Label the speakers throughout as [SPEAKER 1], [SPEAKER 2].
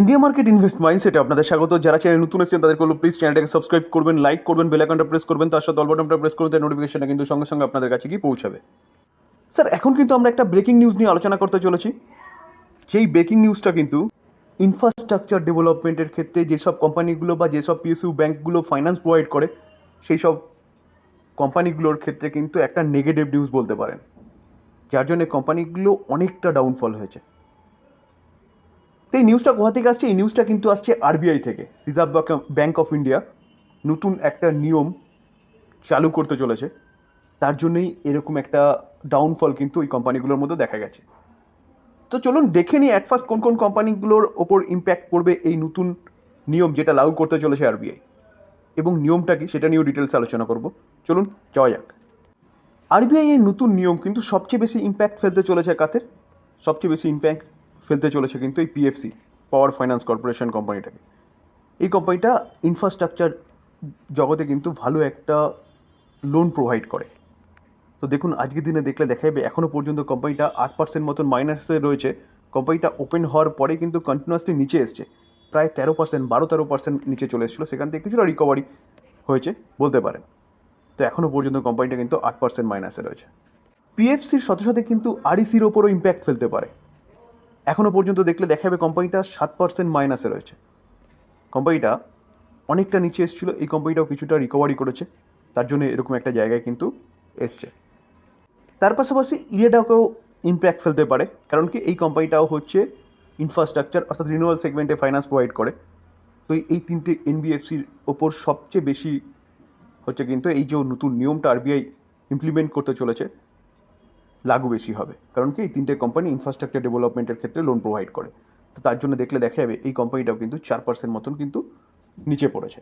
[SPEAKER 1] India market invest মাইন্ডসেটে আপনাদের স্বাগত। যারা চ্যানেল নতুন এসেছেন তাদের করল প্লিজ চ্যানেলটাকে সাবস্ক্রাইব করবেন লাইক করবেন বেল আইকনটা প্রেস করবেন, তার সাথে অলবটনটা প্রেস করবেন তার নোটিফিকেশনটা কিন্তু সঙ্গে সঙ্গে আপনাদের কাছে গিয়ে পৌঁছাবে। স্যার এখন কিন্তু আমরা একটা ব্রেকিং নিউজ নিয়ে আলোচনা করতে চলেছি। সেই ব্রেকিং নিউজটা কিন্তু ইনফ্রাস্ট্রাকচার ডেভেলপমেন্টের ক্ষেত্রে যেসব কোম্পানিগুলো বা যেসব পিএসইউ ব্যাঙ্কগুলো ফাইন্যান্স প্রোভাইড করে সেই সব কোম্পানিগুলোর ক্ষেত্রে কিন্তু একটা নেগেটিভ নিউজ বলতে পারেন। যার জন্য কোম্পানিগুলো অনেকটা ডাউনফল হয়েছে। তো এই নিউজটা কোথা থেকে আসছে, এই নিউজটা কিন্তু আসছে আরবিআই থেকে। রিজার্ভ ব্যাঙ্ক অফ ইন্ডিয়া নতুন একটা নিয়ম চালু করতে চলেছে। তার জন্যই এরকম একটা ডাউনফল কিন্তু ওই কোম্পানিগুলোর মধ্যে দেখা গেছে। তো চলুন দেখে নিই অ্যাট ফার্স্ট কোন কোন কোম্পানিগুলোর ওপর ইম্প্যাক্ট পড়বে এই নতুন নিয়ম যেটা লাগু করতে চলেছে আরবিআই এবং নিয়মটা কি সেটা নিয়েও ডিটেলস আলোচনা করব। চলুন যাওয়া যাক। আরবিআই এর নতুন নিয়ম কিন্তু সবচেয়ে বেশি ইম্প্যাক্ট ফেলতে চলেছে কাদের? সবচেয়ে বেশি ইম্প্যাক্ট ফেলতে চলেছে কিন্তু এই পিএফসি পাওয়ার ফাইন্যান্স কর্পোরেশন কোম্পানিটাকে এই কোম্পানিটা ইনফ্রাস্ট্রাকচার জগতে কিন্তু ভালো একটা লোন প্রোভাইড করে। তো দেখুন, আজকের দিনে দেখলে দেখা যাবে এখনও পর্যন্ত কোম্পানিটা আট পার্সেন্ট মতন মাইনাসে রয়েছে। কোম্পানিটা ওপেন হওয়ার পরে কিন্তু কন্টিনিউয়াসলি নিচে এসছে। প্রায় তেরো পার্সেন্ট বারো তেরো পার্সেন্ট নিচে চলে এসেছিল। সেখান থেকে কিছুটা রিকভারি হয়েছে, বলতে পারেন। তো এখনও পর্যন্ত কোম্পানিটা কিন্তু আট পার্সেন্ট মাইনাসে রয়েছে। পিএফসির সাথে সাথে কিন্তু আরইসির ওপরও ইম্প্যাক্ট ফেলতে পারে। এখনও পর্যন্ত দেখলে দেখা যাবে কোম্পানিটা সাত পার্সেন্ট মাইনাসে রয়েছে। কোম্পানিটা অনেকটা নিচে এসেছিল, এই কোম্পানিটাও কিছুটা রিকভারি করেছে, তার জন্য এরকম একটা জায়গায় কিন্তু এসছে। তার পাশাপাশি ইরেডাকেও ইম্প্যাক্ট ফেলতে পারে, কারণ কি এই কোম্পানিটাও হচ্ছে ইনফ্রাস্ট্রাকচার অর্থাৎ রিনিউয়াল সেগমেন্টে ফাইন্যান্স প্রোভাইড করে। তো এই তিনটে এনবিএফসির ওপর সবচেয়ে বেশি হচ্ছে কিন্তু এই যে নতুন নিয়মটা আরবিআই ইমপ্লিমেন্ট করতে চলেছে লাগু বেশি হবে। কারণ কি? এই তিনটে কোম্পানি ইনফ্রাস্ট্রাকচার ডেভেলপমেন্টের ক্ষেত্রে লোন প্রোভাইড করে। তো তার জন্য দেখলে দেখা যাবে এই কোম্পানিটাও কিন্তু চার পার্সেন্ট মতন কিন্তু নিচে পড়েছে।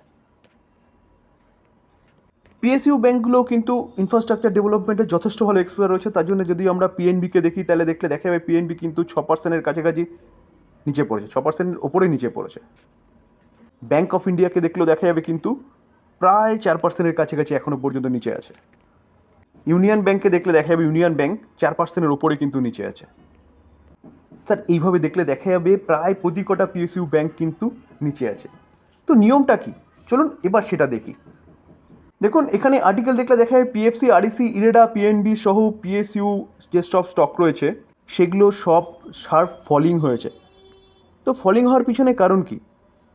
[SPEAKER 1] পিএসইউ ব্যাঙ্কগুলো কিন্তু ইনফ্রাস্ট্রাকচার ডেভেলপমেন্টে যথেষ্ট ভালো এক্সপোজার রয়েছে। তার জন্য যদি আমরা পিএনবিকে দেখি, তাহলে দেখলে দেখা যাবে পিএনবি কিন্তু ছ পার্সেন্টের কাছাকাছি নিচে পড়েছে। ছ পার্সেন্টের ওপরে নিচে পড়েছে। ব্যাঙ্ক অফ ইন্ডিয়াকে দেখলেও দেখা যাবে কিন্তু প্রায় চার পার্সেন্টের কাছাকাছি এখনও পর্যন্ত নিচে আছে। ইউনিয়ন ব্যাঙ্কে দেখলে দেখা যাবে ইউনিয়ন ব্যাঙ্ক চার পার্সেন্টের ওপরে কিন্তু নিচে আছে। স্যার, এইভাবে দেখলে দেখা যাবে প্রায় প্রতি কটা পিএসইউ ব্যাঙ্ক কিন্তু নিচে আছে। তো নিয়মটা কি? চলুন এবার সেটা দেখি। দেখুন, এখানে আর্টিকেল দেখলে দেখা যাবে পিএফসি আরইসি ইরেডা পিএনবি সহ পিএসইউ যে সব স্টক রয়েছে, সেগুলো সব শার্প ফলিং হয়েছে। তো ফলিং হওয়ার পিছনে কারণ কি?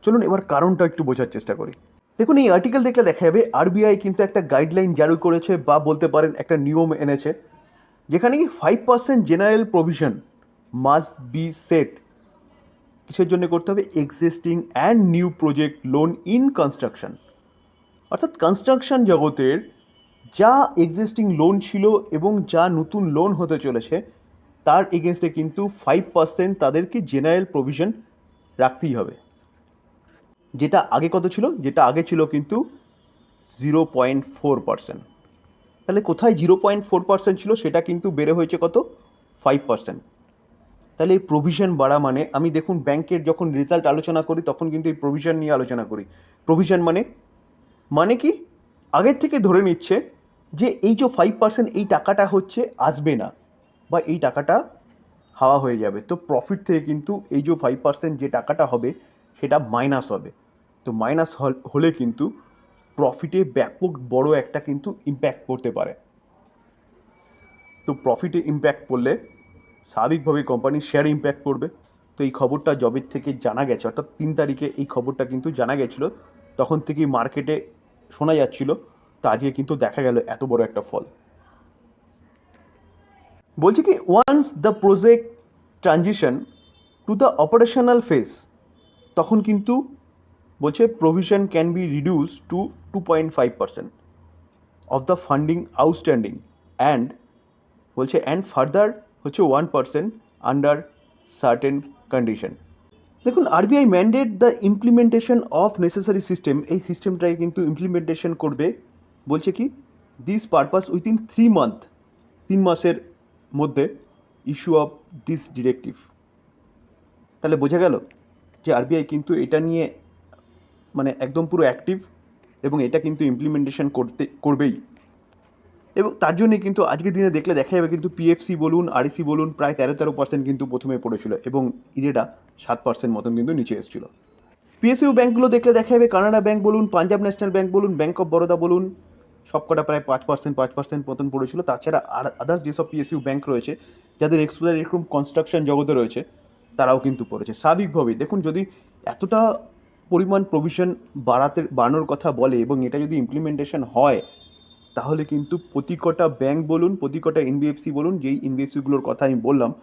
[SPEAKER 1] চলুন এবার কারণটা একটু বোঝার চেষ্টা করি। দেখুন, এই আর্টিকেল দেখলে দেখা যাবে আরবিআই কিন্তু একটা গাইডলাইন জারি করেছে বা বলতে পারেন একটা নিয়ম এনেছে, যেখানে কি five percent general provision must be set কিসের জন্য করতে হবে? Existing and new project loan in construction অর্থাৎ কনস্ট্রাকশন জগতের যা এক্সিস্টিং লোন ছিল এবং যা নতুন লোন হতে চলেছে, তার এগেনস্টে কিন্তু ফাইভ পার্সেন্ট তাদেরকে জেনারেল প্রভিশন রাখতেই হবে। যেটা আগে কত ছিল? যেটা আগে ছিল কিন্তু জিরো পয়েন্ট ফোর পার্সেন্ট তাহলে কোথায় জিরো পয়েন্ট ফোর পার্সেন্ট ছিল? সেটা কিন্তু বেড়ে হয়েছে কত? ফাইভ পার্সেন্ট তাহলে এই প্রভিশন বাড়া মানে আমি দেখুন ব্যাংকের যখন রেজাল্ট আলোচনা করি, তখন কিন্তু এই প্রভিশন নিয়ে আলোচনা করি। প্রভিশন মানে মানে কি? আগের থেকে ধরে নিচ্ছে যে এই যে ফাইভ পার্সেন্ট এই টাকাটা হচ্ছে আসবে না, বা এই টাকাটা হাওয়া হয়ে যাবে। তো প্রফিট থেকে কিন্তু এই যে ফাইভ পার্সেন্ট যে টাকাটা হবে, সেটা মাইনাস হবে। তো মাইনাস হলে কিন্তু প্রফিটে ব্যাপক বড় একটা কিন্তু ইম্প্যাক্ট করতে পারে। তো প্রফিটে ইম্প্যাক্ট পড়লে স্বাভাবিকভাবে কোম্পানির শেয়ার ইম্প্যাক্ট পড়বে। তো এই খবরটা জবের থেকে জানা গেছে, অর্থাৎ তিন তারিখে এই খবরটা কিন্তু জানা গেছিল। তখন থেকেই মার্কেটে শোনা যাচ্ছিল, তো আজকে কিন্তু দেখা গেল এত বড় একটা ফল। বলছি কি once the project transition to the operational phase তখন কিন্তু বলছে provision can be reduce to two point five percent of the funding outstanding and বলছে অ্যান্ড ফার্দার হচ্ছে one percent under certain condition দেখুন RBI mandate the implementation of necessary system এই সিস্টেমটাই কিন্তু implementation করবে। বলছে কি this purpose within three month তিন মাসের মধ্যে ইস্যু অফ দিস ডিরেক্টিভ তাহলে বোঝা গেল যে আরবিআই কিন্তু এটা নিয়ে মানে একদম পুরো অ্যাক্টিভ এবং এটা কিন্তু ইমপ্লিমেন্টেশন করতে, করবেই। এবং তার জন্যই কিন্তু আজকের দিনে দেখলে দেখা যাবে কিন্তু পিএফসি বলুন আরইসি বলুন, প্রায় তেরো তেরো পার্সেন্ট কিন্তু প্রথমে পড়েছিল এবং ইরেটা সাত পার্সেন্ট মতন কিন্তু নিচে এসেছিল। পিএসইউ ব্যাঙ্কগুলো দেখলে দেখা যাবে কানাডা ব্যাঙ্ক বলুন, পাঞ্জাব ন্যাশনাল ব্যাঙ্ক বলুন, ব্যাঙ্ক অফ বরোদা বলুন, সবকটা প্রায় পাঁচ পার্সেন্ট পাঁচ পার্সেন্ট মতন পড়েছিল। তাছাড়া আর আদার্স যেসব পিএসইউ ব্যাঙ্ক রয়েছে, যাদের এক্সপোজার এরকম কনস্ট্রাকশন জগতে রয়েছে, তারাও কিন্তু পড়েছে। স্বাভাবিকভাবেই দেখুন যদি এতটা পরিমাণ প্রভিশন বাড়াতে, বাড়ানোর কথা বলে এবং এটা যদি ইমপ্লিমেন্টেশন হয়, তাহলে কিন্তু প্রতি কটা ব্যাঙ্ক বলুন, প্রতি কটা এনবিএফসি বলুন, যেই এনবিএফসিগুলোর কথা আমি বললাম,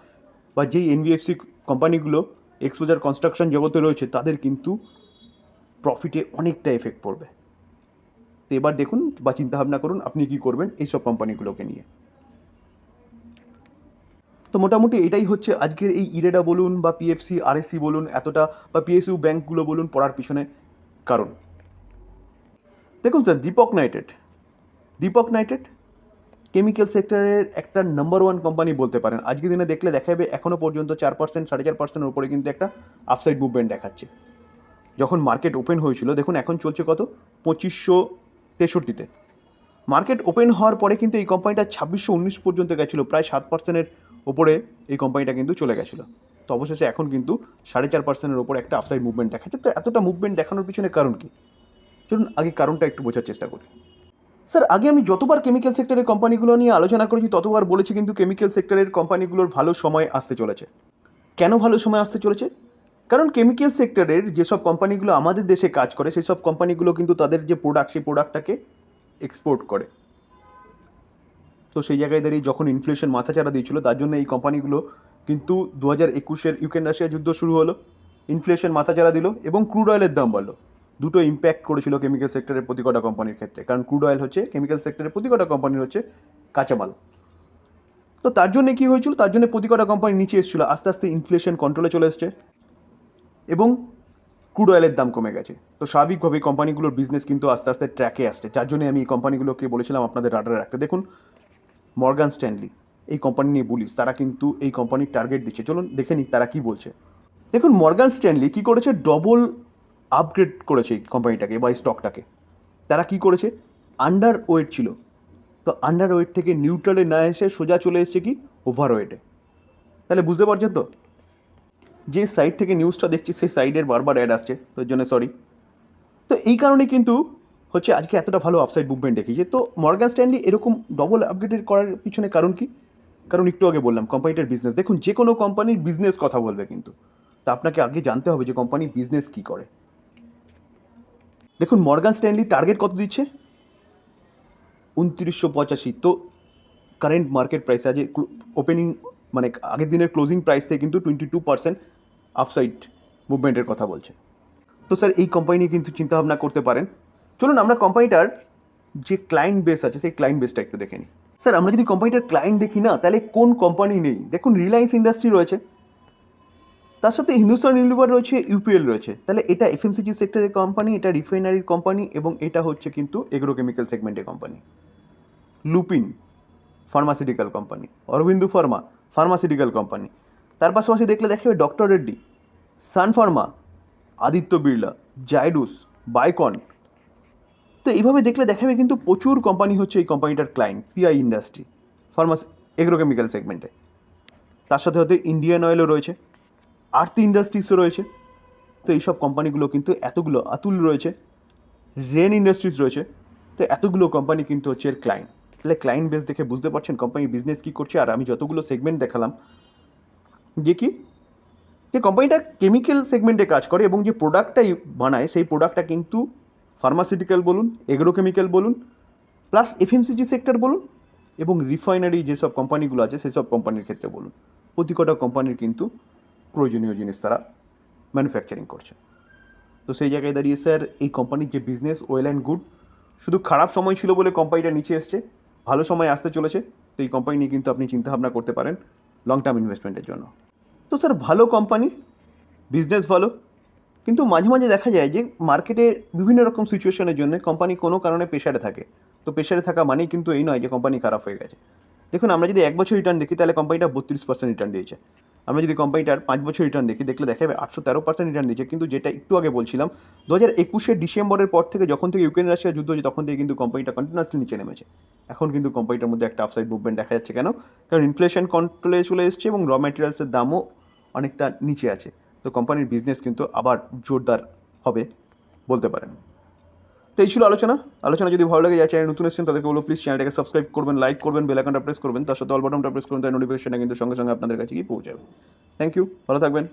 [SPEAKER 1] বা যেই এনবিএফসি কোম্পানিগুলো এক্সপোজার কনস্ট্রাকশন জগতে রয়েছে, তাদের কিন্তু প্রফিটে অনেকটা এফেক্ট পড়বে। তো এবার দেখুন বা চিন্তাভাবনা করুন, আপনি কি করবেন, এইসব কোম্পানিগুলোকে নিয়ে। তো মোটামুটি এটাই হচ্ছে আজকের এই ইরেডা বলুন বা পিএফসি আরএসসি বলুন, এতটা বা পিএসইউ ব্যাঙ্কগুলো বলুন পড়ার পিছনে কারণ। দেখুন স্যার দীপক নাইটেড দীপক নাইটেড কেমিক্যাল সেক্টরের একটা নাম্বার ওয়ান কোম্পানি বলতে পারেন। আজকের দিনে দেখলে দেখা যাবে এখনও পর্যন্ত চার পার্সেন্ট সাড়ে চার পার্সেন্টের উপরে কিন্তু একটা আপসাইড মুভমেন্ট দেখাচ্ছে। যখন মার্কেট ওপেন হয়েছিল, দেখুন এখন চলছে কত? পঁচিশশো তেষট্টিতে। মার্কেট ওপেন হওয়ার পরে কিন্তু এই কোম্পানিটা ছাব্বিশশো উনিশ পর্যন্ত গেছিল, প্রায় সাত পার্সেন্টের ওপরে এই কোম্পানিটা কিন্তু চলে গেছিল। তো অবশেষে এখন কিন্তু সাড়ে চার পার্সেন্টের ওপরে একটা আপসাইড মুভমেন্ট দেখাচ্ছে। তো এতটা মুভমেন্ট দেখানোর পিছনে কারণ কি? চলুন আগে কারণটা একটু বোঝার চেষ্টা করি। স্যার, আগে আমি যতবার কেমিক্যাল সেক্টরের কোম্পানিগুলো নিয়ে আলোচনা করেছি, ততবার বলেছি কিন্তু কেমিক্যাল সেক্টরের কোম্পানিগুলোর ভালো সময় আসতে চলেছে। কেন ভালো সময় আসতে চলেছে? কারণ কেমিক্যাল সেক্টরের যেসব কোম্পানিগুলো আমাদের দেশে কাজ করে, সেসব কোম্পানিগুলো কিন্তু তাদের যে প্রোডাক্ট সেই প্রোডাক্টটাকে এক্সপোর্ট করে। তো সেই জায়গায় দাঁড়িয়ে যখন ইনফ্লেশন মাথাচাড়া দিয়েছিল, তার জন্য এই কোম্পানিগুলো কিন্তু দু হাজার একুশের ইউক্রেন রাশিয়া যুদ্ধ শুরু হলো ইনফ্লেশন মাথাচাড়া দিল এবং ক্রুড অয়েলের দাম বাড়লো। দুটো ইম্প্যাক্ট করেছিল কেমিক্যাল সেক্টরের প্রতি কটা কোম্পানির ক্ষেত্রে, কারণ ক্রুড অয়েল হচ্ছে কেমিক্যাল সেক্টরের প্রতি কটা কোম্পানির হচ্ছে কাঁচামাল তো তার জন্য কী হয়েছিল? তার জন্য প্রতি কটা কোম্পানি নিচে এসেছিল, আস্তে আস্তে ইনফ্লেশন কন্ট্রোলে চলে এসছে এবং ক্রুড অয়েলের দাম কমে গেছে। তো স্বাভাবিকভাবে কোম্পানিগুলোর বিজনেস কিন্তু আস্তে আস্তে ট্র্যাকে আসছে। যার জন্য আমি এই কোম্পানিগুলোকে বলেছিলাম আপনাদের রাডারে রাখতে। দেখুন মর্গান স্ট্যানলি, এই কোম্পানি নিয়ে বলিস তারা কিন্তু এই কোম্পানির টার্গেট দিচ্ছে। চলুন দেখে নিই তারা কি বলছে। দেখুন, মর্গান স্ট্যানলি কি করেছে? ডবল আপগ্রেড করেছে এই কোম্পানিটাকে বা স্টকটাকে তারা কি করেছে? আন্ডার ওয়েট ছিল। তো আন্ডার ওয়েট থেকে নিউট্রালে না এসে সোজা চলে এসেছে কি? ওভার ওয়েটে তাহলে বুঝতে পারছেন তো? যে সাইড থেকে নিউজটা দেখছি, সেই সাইডের বারবার অ্যাড আসছে। তোর জন্য সরি তো এই কারণে কিন্তু হচ্ছে আজকে এতটা ভালো আপসাইড মুভমেন্ট দেখিয়েছে তো মর্গান স্ট্যান্ডলি এরকম ডবল আপগ্রেডেড করার পিছনে কারণ কি? কারণ একটু আগে বললাম কোম্পানিটার বিজনেস দেখুন, যে কোনো কোম্পানির বিজনেস কথা বলবে কিন্তু। তা আপনাকে আগে জানতে হবে যে কোম্পানি বিজনেস কী করে। দেখুন মর্গান স্ট্যানলি টার্গেট কত দিচ্ছে? উনত্রিশশো পঁচাশি। তো কারেন্ট মার্কেট প্রাইস আজ ওপেনিং মানে আগের দিনের ক্লোজিং প্রাইস থেকে কিন্তু টোয়েন্টি টু পার্সেন্ট আপসাইড মুভমেন্টের কথা বলছে। তো স্যার এই কোম্পানি নিয়ে কিন্তু চিন্তাভাবনা করতে পারেন। চলুন আমরা কোম্পানিটার যে ক্লায়েন্ট বেস আছে, সেই ক্লায়েন্ট বেসটা একটু দেখে নিই। স্যার আমরা যদি কোম্পানিটার ক্লায়েন্ট দেখি না, তাহলে কোন কোম্পানি নেই? দেখুন রিলায়েন্স ইন্ডাস্ট্রি রয়েছে। তার সাথে হিন্দুস্তান ইউনিভার রয়েছে ইউপিএল রয়েছে। তাহলে এটা এফএমসিজি সেক্টরের কোম্পানি এটা রিফাইনারির কোম্পানি এবং এটা হচ্ছে কিন্তু এগ্রোকেমিক্যাল সেগমেন্টের company Lupin pharmaceutical company Aurobindo pharma pharmaceutical company তার পাশাপাশি দেখলে দেখা যাবে ডক্টর রেড্ডি সান ফার্মা আদিত্য বিড়লা জাইডুস বাইকন তো এইভাবে দেখলে দেখা যাবে কিন্তু প্রচুর কোম্পানি হচ্ছে এই কোম্পানিটার client PI industry pharmas agrochemical সেগমেন্টে তার সাথে সাথে ইন্ডিয়ান অয়েলও রয়েছে আর্থ ইন্ডাস্ট্রিজও রয়েছে। তো এইসব কোম্পানিগুলো কিন্তু এতগুলো আতুল রয়েছে রেন ইন্ডাস্ট্রিজ রয়েছে। তো এতগুলো কোম্পানি কিন্তু হচ্ছে এর ক্লায়েন্ট তাহলে ক্লায়েন্ট বেস দেখে বুঝতে পারছেন কোম্পানি বিজনেস কী করছে। আর আমি যতগুলো সেগমেন্ট দেখালাম, যে কি? যে কোম্পানিটা কেমিক্যাল সেগমেন্টে কাজ করে এবং যে প্রোডাক্টটা বানায়, সেই প্রোডাক্টটা কিন্তু ফার্মাসিউটিক্যাল বলুন এগ্রোকেমিক্যাল বলুন প্লাস এফএমসিজি সেক্টর বলুন এবং রিফাইনারি যেসব কোম্পানিগুলো আছে সেসব কোম্পানির ক্ষেত্রে বলুন। প্রতি কটা কোম্পানির কিন্তু প্রয়োজনীয় জিনিস তারা ম্যানুফ্যাকচারিং করছে। তো সেই জায়গায় দাঁড়িয়ে স্যার এই কোম্পানির যে বিজনেস ওয়েল অ্যান্ড গুড শুধু খারাপ সময় ছিল বলে কোম্পানিটা নিচে এসছে, ভালো সময় আসতে চলেছে, তো এই কোম্পানি নিয়ে কিন্তু আপনি চিন্তাভাবনা করতে পারেন লং টার্ম ইনভেস্টমেন্টের জন্য। তো স্যার ভালো কোম্পানি বিজনেস ভালো কিন্তু মাঝে মাঝে দেখা যায় যে মার্কেটে বিভিন্ন রকম সিচুয়েশনের জন্য কোম্পানি কোনো কারণে প্রেশারে থাকে। তো প্রেশারে থাকা মানেই কিন্তু এই নয় যে কোম্পানি খারাপ হয়ে গেছে। দেখুন, আমরা যদি এক বছর রিটার্ন দেখি, তাহলে কোম্পানিটা বত্রিশ পার্সেন্ট রিটার্ন দিয়েছে। আমরা যদি কোম্পানিটার পাঁচ বছর রিটার্ন দেখি, দেখলে দেখা যাবে আটশো তেরো পার্সেন্ট রিটার্ন দিচ্ছে কিন্তু যেটা একটু আগে বলছিলাম, দু হাজার একুশের ডিসেম্বরের পর থেকে যখন থেকে ইউক্রেন রাশিয়া যুদ্ধ হয়েছে, তখন থেকে কিন্তু কোম্পানিটা কন্টিনিউসলি নিচে নেমেছে। এখন কিন্তু কোম্পানিটার মধ্যে একটা আপসাইড মুভমেন্ট দেখা যাচ্ছে। কেন? কারণ ইনফ্লেশন কন্ট্রোলে চলে এসছে এবং র ম্যাটেরিয়ালসের দামও অনেকটা নিচে আছে। তো কোম্পানির বিজনেস কিন্তু আবার জোরদার হবে বলতে পারেন। তো এই ছিল আলোচনা। আলোচনা যদি ভালো লাগে যা চ্যানেল নতুন এসেছেন, তাদেরকে বলো প্লিজ চ্যানেলটাকে সাবস্ক্রাইব করবেন লাইক করবেন বেল আইকনটা প্রেস করবেন, তার সাথে অল বাটনটা প্রেস করবেন, তার নোটিফিকেশনটা কিন্তু সঙ্গে সঙ্গে আপনাদের কাছে গিয়ে পৌঁছাবে। থ্যাংক ইউ ভালো থাকবেন।